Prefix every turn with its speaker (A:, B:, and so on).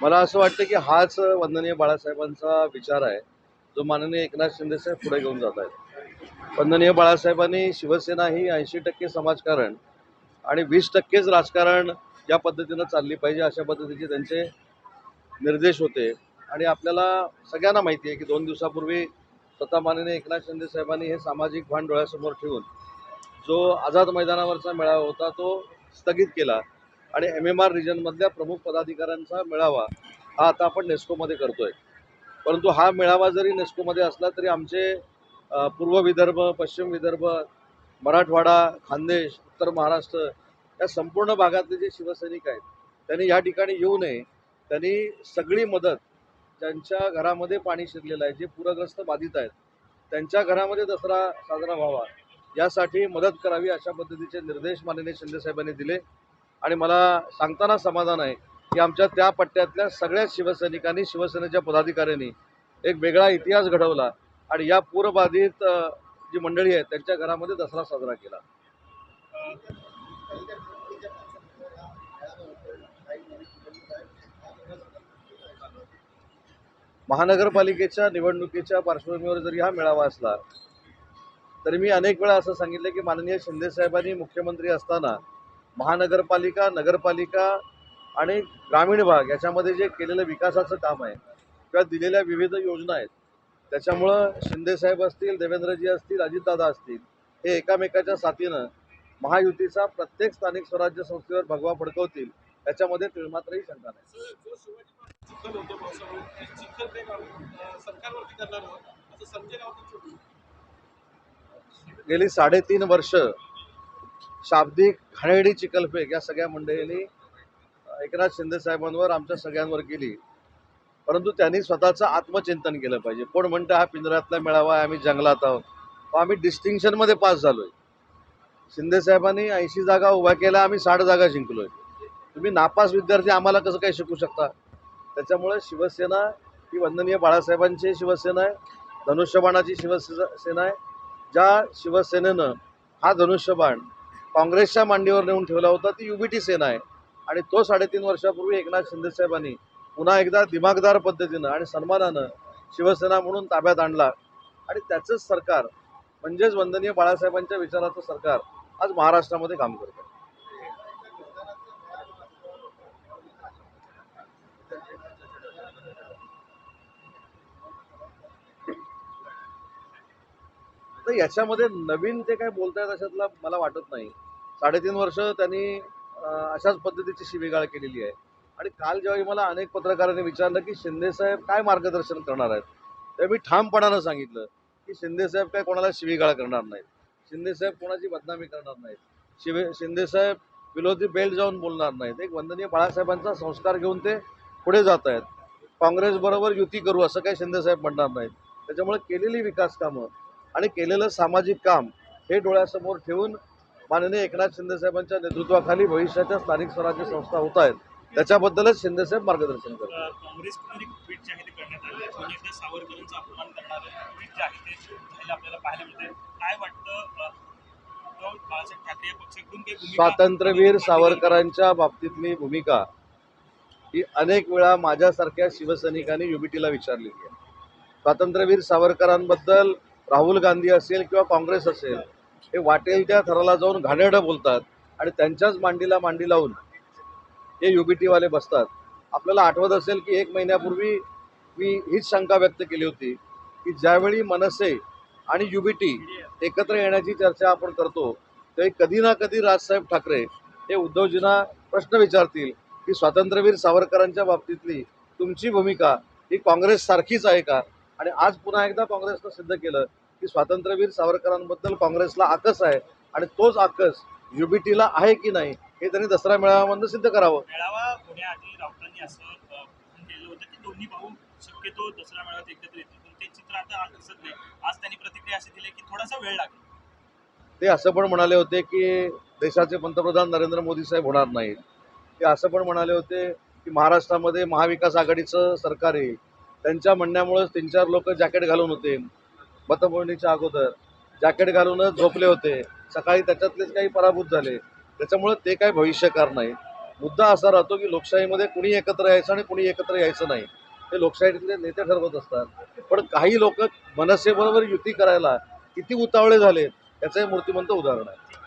A: मला असं वाटतं की हाच वंदनीय बाळासाहेबांचा विचार आहे जो माननीय एकनाथ शिंदेसाहेब पुढे घेऊन जात आहेत. वंदनीय बाळासाहेबांनी शिवसेना ही ऐंशी टक्के समाजकारण आणि वीस टक्केच राजकारण या पद्धतीनं चालली पाहिजे अशा पद्धतीचे त्यांचे निर्देश होते. आणि आपल्याला सगळ्यांना माहिती आहे की दोन दिवसापूर्वी स्वतः माननीय एकनाथ शिंदे साहेबांनी हे सामाजिक भान डोळ्यासमोर ठेवून जो आझाद मैदानावरचा मेळावा होता तो स्थगित केला. आणि एम एम आर रिजनमधल्या प्रमुख पदाधिकाऱ्यांचा मेळावा हा आता आपण नेस्कोमध्ये करतो आहे परंतु हा मेळावा जरी नेस्कोमध्ये असला तरी आमचे पूर्व विदर्भ पश्चिम विदर्भ मराठवाडा खानदेश उत्तर महाराष्ट्र या संपूर्ण भागातले जे शिवसैनिक आहेत त्यांनी या ठिकाणी येऊ नये. त्यांनी सगळी मदत ज्यांच्या घरामध्ये पाणी शिरलेलं आहे जे पूरग्रस्त बाधित आहेत त्यांच्या घरामध्ये दसरा साजरा व्हावा यासाठी मदत करावी अशा पद्धतीचे निर्देश माननीय शिंदेसाहेबांनी दिले. आणि मला सांगताना समाधान आहे की आमच्या त्या पट्ट्यातल्या सगळ्या शिवसैनिकांनी शिवसेनेच्या पदाधिकाऱ्यांनी एक वेगळा इतिहास घडवला आणि या पूरबाधित जी मंडळी आहेत त्यांच्या घरामध्ये दसरा साजरा केला. महानगरपालिकेच्या निवडणुकीच्या पार्श्वभूमीवर जरी हा मेळावा असला तरी मी अनेक वेळा असं सांगितलं की माननीय शिंदेसाहेबांनी मुख्यमंत्री असताना महानगरपालिका नगरपालिका आणि ग्रामीण भाग याच्यामध्ये जे केलेलं विकासाचं काम आहे किंवा दिलेल्या विविध योजना आहेत त्याच्यामुळं शिंदेसाहेब असतील देवेंद्रजी असतील अजितदादा असतील हे एकामेकाच्या साथीनं महायुतीचा प्रत्येक स्थानिक स्वराज्य संस्थेवर भगवा फडकवतील याच्यामध्ये तिळमात्रही शंका नाही. गेली साडेतीन वर्ष शाब्दिक घाणेरडी चिकलफेक या सगळ्या मंडळींनी एकनाथ शिंदे साहेबांवर आमच्या सगळ्यांवर केली. परंतु त्यांनी स्वतःचं आत्मचिंतन केलं पाहिजे. कोण म्हणतं हा पिंजऱ्यातला मेळावा आहे आम्ही जंगलात आहोत. व आम्ही डिस्टिंक्शनमध्ये पास झालो शिंदे साहेबांनी ऐंशी जागा उभ्या केल्या आम्ही साठ जागा जिंकलो आहे तुम्ही नापास विद्यार्थी आम्हाला कसं काही शिकू शकता? त्याच्यामुळे शिवसेना ही वंदनीय बाळासाहेबांची शिवसेना आहे धनुष्यबाणाची शिवसेना आहे. ज्या शिवसेनेनं हा धनुष्यबाण काँग्रेसच्या मांडीवर नेऊन ठेवला होता ती युबीटी सेना आहे. आणि तो साडेतीन वर्षापूर्वी एकनाथ शिंदेसाहेबांनी पुन्हा एकदा दिमागदार पद्धतीनं आणि सन्मानानं शिवसेना म्हणून ताब्यात आणला. आणि त्याचंच सरकार म्हणजेच वंदनीय बाळासाहेबांच्या विचाराचं सरकार आज महाराष्ट्रामध्ये काम करतं तर याच्यामध्ये नवीन ते काय बोलतायत अशातला मला वाटत नाही. साडेतीन वर्ष त्यांनी अशाच पद्धतीची शिवीगाळ केलेली आहे. आणि काल जेव्हाही मला अनेक पत्रकारांनी विचारलं की शिंदेसाहेब काय मार्गदर्शन करणार आहेत तेव्हा मी ठामपणानं सांगितलं की शिंदेसाहेब काय कोणाला शिवीगाळ करणार नाहीत. शिंदेसाहेब कोणाची बदनामी करणार नाहीत. शिवे शिंदेसाहेब विरोधी बेल्ट जाऊन बोलणार नाहीत. एक वंदनीय बाळासाहेबांचा संस्कार घेऊन ते पुढे जात आहेत. काँग्रेसबरोबर युती करू असं काही शिंदेसाहेब म्हणणार नाहीत. त्याच्यामुळे केलेली विकास कामं आणि केलेलं सामाजिक काम हे डोळ्यासमोर ठेवून माननीय एकनाथ शिंदेसाहेबांच्या नेतृत्वाखाली भविष्याच्या स्थानिक स्वराज्य संस्था होत आहेत. त्याच्याबद्दलच शिंदेसाहेब मार्गदर्शन करतात. स्वातंत्र्यवीर? सावरकरांच्या बाबतीतली भूमिका ही अनेक वेळा माझ्यासारख्या शिवसैनिकांनी युबीटीला विचारलेली आहे. स्वातंत्र्यवीर सावरकरांबद्दल राहुल गांधी असेल किंवा काँग्रेस असेल हे वाटेल त्या थराला जाऊन घाणेरडं बोलतात आणि त्यांच्याच मांडीला मांडी लावून हे युबीटीवाले बसतात. आपल्याला आठवत असेल की एक महिन्यापूर्वी मी हीच शंका व्यक्त केली होती की ज्यावेळी मनसे आणि युबीटी एकत्र येण्याची चर्चा आपण करतो त्यावेळी कधी ना कधी राजसाहेब ठाकरे हे उद्धवजींना प्रश्न विचारतील की स्वातंत्र्यवीर सावरकरांच्या बाबतीतली तुमची भूमिका ही काँग्रेससारखीच आहे का? आणि आज पुन्हा एकदा काँग्रेसनं सिद्ध केलं की स्वातंत्र्यवीर सावरकरांबद्दल काँग्रेसला आकस आहे आणि तोच आकस युबीटीला आहे की नाही हे त्यांनी दसरा मेळाव्यामधनं सिद्ध करावं.
B: मेळावा होण्याआधी राऊतांनी असं केलं होतं की दोन्ही भाऊ शक्यतो दसरा मेळाव्यात एकत्र येतील. पण ते चित्र आता दिसत नाही. आज त्यांनी प्रतिक्रिया अशी दिली की थोडासा वेळ लागेल.
A: ते असं पण म्हणाले होते की देशाचे पंतप्रधान नरेंद्र मोदी साहेब होणार नाहीत. ते असं पण म्हणाले होते की महाराष्ट्रामध्ये महाविकास आघाडीचं सरकार येईल त्यांच्या म्हणण्यामुळेच तीन चार लोक जॅकेट घालून होते. मतमोजणीच्या अगोदर जॅकेट घालूनच झोपले होते. सकाळी त्याच्यातलेच काही पराभूत झाले. त्याच्यामुळे ते काही भविष्यकार नाही. मुद्दा असा राहतो की लोकशाहीमध्ये कुणी एकत्र यायचं आणि कुणी एकत्र यायचं नाही. हे लोकशाहीतले नेते ठरवत असतात. पण काही लोक मनसेबरोबर युती करायला किती उतावळे झाले याचं हे मूर्तिमंत उदाहरण आहे.